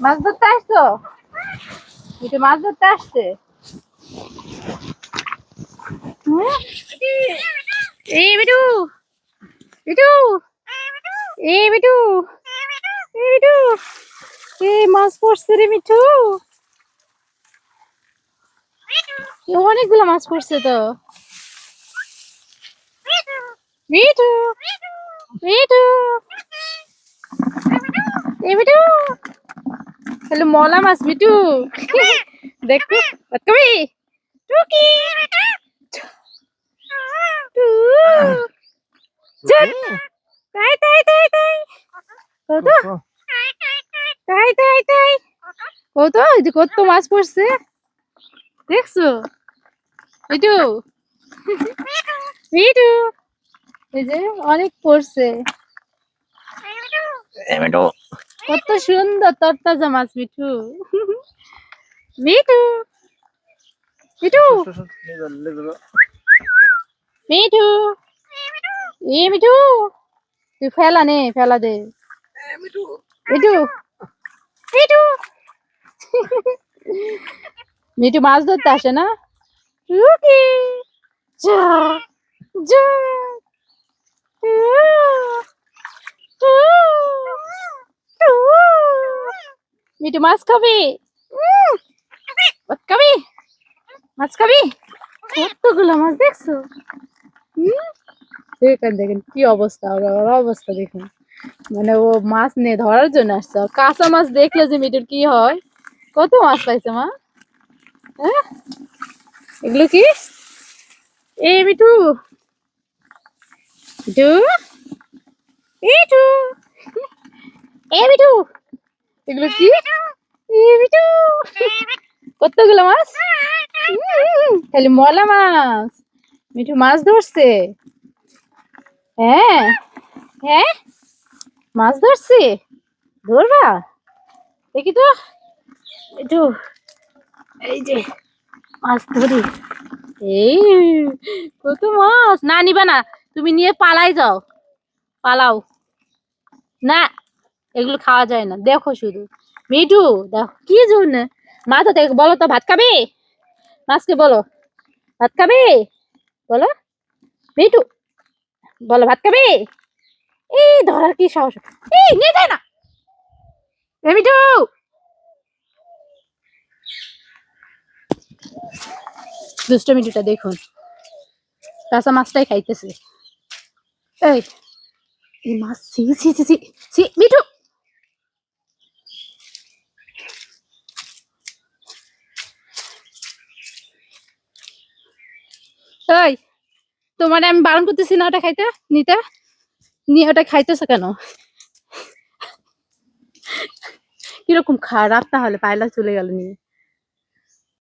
মাছ ধরতে আসছো? মিঠু মাছ ধরতে আসছে। মাছ পড়ছে রে মিঠু। অনেকগুলো মাছ পড়ছে তো। মিঠু! মিঠু! এই মিঠু তাহলে মলা মাছ মিঠু দেখো কবি? টুকি। তাই তাই তাই তাই। কত? তাই তাই তাই। কত? কত মাছ পড়ছে। দেখছ? মিঠু মিঠু এই যে অনেক পড়ছে। কত সুন্দর তরতাজা মাছ, মিঠু। মিঠু মিঠু। মিঠু। এ, মিঠু। তুই ফেলা নে, ফেলা দে। মিঠু। মিঠু। মিঠু মাছ ধরতে আসে না যা যা মিঠু মাছ খাবি ভাত খাবি মাছ খাবি কতগুলো মাছ দেখছ? দেখেন দেখেন কি অবস্থা ওর অবস্থা দেখুন। মানে ও মাছ নিয়ে ধরার জন্য আসছে আর কাঁচা মাছ দেখলে যে মিঠুর কি হয়? কত মাছ পাইছে মা? হ্যাঁ? এগুলো কি? এ মিঠু। মিঠু? মিঠু? এ মিঠু। এগুলো কি? কতগুলো মাছ? খালি মলা মাছ। মিঠু মাছ ধরছে। হ্যাঁ হ্যাঁ মাছ ধরছে। ধরবা? দেখি তো। একটু এই যে মাছ ধরি। এই, কত মাছ। না, নিবা না। তুমি নিয়ে পালাই যাও। পালাও। না এগুলো খাওয়া যায় না। দেখো শুধু। মিঠু, দেখো, কি জন্য? মা তো দেখ, বলো তো, ভাত খাবে? মাছকে বলো। ভাত খাবে? বলো। মিঠু, বলো, ভাত খাবে? এই ধরার কি সাহস? এই, নিয়ে যায় না। মিঠু! দুষ্ট মিঠুটা দেখুন, কাঁচা মাছটাই খাইতেছে। এই মাছ ছি ছি ছি ছি, মিঠু! এই, তোমার আমি বারণ করতেছি না ওটা খাইতে? নিতে? নিয়ে ওটা খাইতেছো কেন? কীরকম খারাপ তাহলে পায়লা চলে গেল নিয়ে।